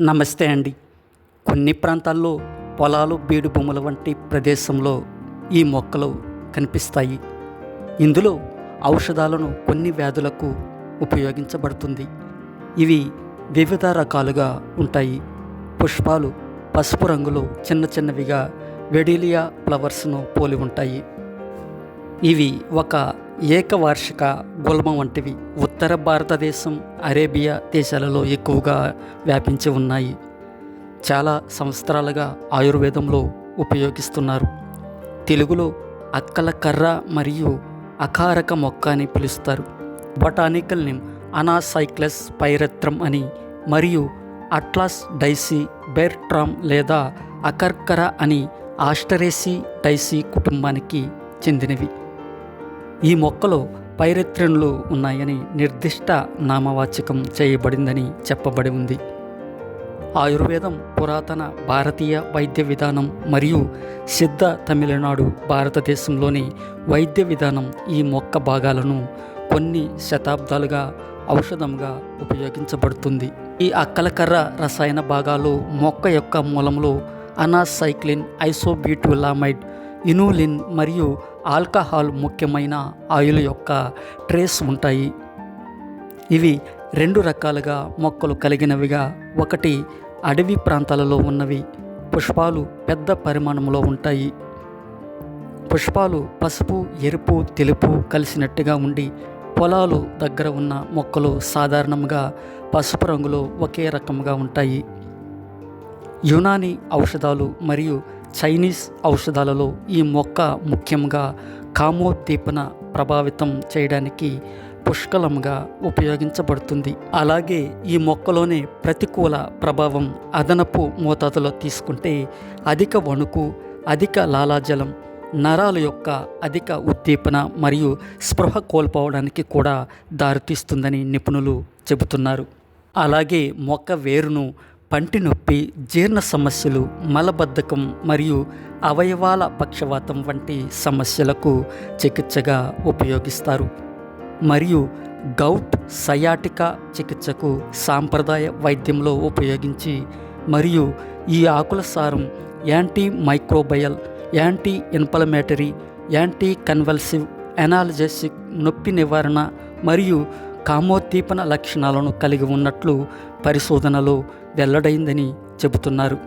నమస్తే అండి. కొన్ని ప్రాంతాల్లో పొలాలు బీడు భూముల వంటి ప్రదేశంలో ఈ మొక్కలు కనిపిస్తాయి. ఇందులో ఔషధాలను కొన్ని వ్యాధులకు ఉపయోగించబడుతుంది. ఇవి వివిధ రకాలుగా ఉంటాయి. పుష్పాలు పసుపు రంగులో చిన్న చిన్నవిగా వెడీలియా ఫ్లవర్స్ను పోలి ఉంటాయి. ఇవి ఒక ఏకవార్షిక గుల్మ వంటివి. ఉత్తర భారతదేశం అరేబియా దేశాలలో ఎక్కువగా వ్యాపించి ఉన్నాయి. చాలా సంవత్సరాలుగా ఆయుర్వేదంలో ఉపయోగిస్తున్నారు. తెలుగులో అక్కల కర్ర మరియు అకారక మొక్క అని పిలుస్తారు. బొటానికల్ నేమ్ అనాసైక్లస్ పైరత్రం అని మరియు అట్లాస్ డైసీ బెర్ట్రామ్ లేదా అకర్కర అని ఆస్టరేసి డైసీ కుటుంబానికి చెందినవి. ఈ మొక్కలో పైరెత్రన్లు ఉన్నాయని నిర్దిష్ట నామవాచకం చేయబడిందని చెప్పబడి ఉంది. ఆయుర్వేదం పురాతన భారతీయ వైద్య విధానం మరియు సిద్ధ తమిళనాడు భారతదేశంలోని వైద్య విధానం ఈ మొక్క భాగాలను కొన్ని శతాబ్దాలుగా ఔషధంగా ఉపయోగించబడుతుంది. ఈ అక్కలకర్ర రసాయన భాగాలు మొక్క యొక్క మూలంలో అనాసైక్లిన్ ఐసోబ్యూటిలామైడ్ ఇనులిన్ మరియు ఆల్కహాల్ ముఖ్యమైన ఆయిల్ యొక్క ట్రేస్ ఉంటాయి. ఇవి రెండు రకాలుగా మొక్కలు కలిగినవిగా ఒకటి అడవి ప్రాంతాలలో ఉన్నవి పుష్పాలు పెద్ద పరిమాణంలో ఉంటాయి. పుష్పాలు పసుపు ఎరుపు తెలుపు కలిసినట్టుగా ఉండి పొలాలు దగ్గర ఉన్న మొక్కలు సాధారణంగా పసుపు రంగులో ఒకే రకంగా ఉంటాయి. యునానీ ఔషధాలు మరియు చైనీస్ ఔషధాలలో ఈ మొక్క ముఖ్యంగా కామోద్దీపన ప్రభావితం చేయడానికి పుష్కలంగా ఉపయోగించబడుతుంది. అలాగే ఈ మొక్కలోనే ప్రతికూల ప్రభావం అదనపు మోతాదులో తీసుకుంటే అధిక వణుకు అధిక లాలాజలం నరాల యొక్క అధిక ఉద్దీపన మరియు స్పృహ కోల్పోవడానికి కూడా దారితీస్తుందని నిపుణులు చెబుతున్నారు. అలాగే మొక్క వేరును పంటి నొప్పి జీర్ణ సమస్యలు మలబద్ధకం మరియు అవయవాల పక్షవాతం వంటి సమస్యలకు చికిత్సగా ఉపయోగిస్తారు. మరియు గౌట్ సయాటికా చికిత్సకు సాంప్రదాయ వైద్యంలో ఉపయోగించి మరియు ఈ ఆకుల సారం anti microbial anti inflammatory anti convulsive analgesic నొప్పి నివారణ మరియు కామోద్దీపన లక్షణాలను కలిగి ఉన్నట్లు పరిశోధనలో వెల్లడైందని చెబుతున్నారు.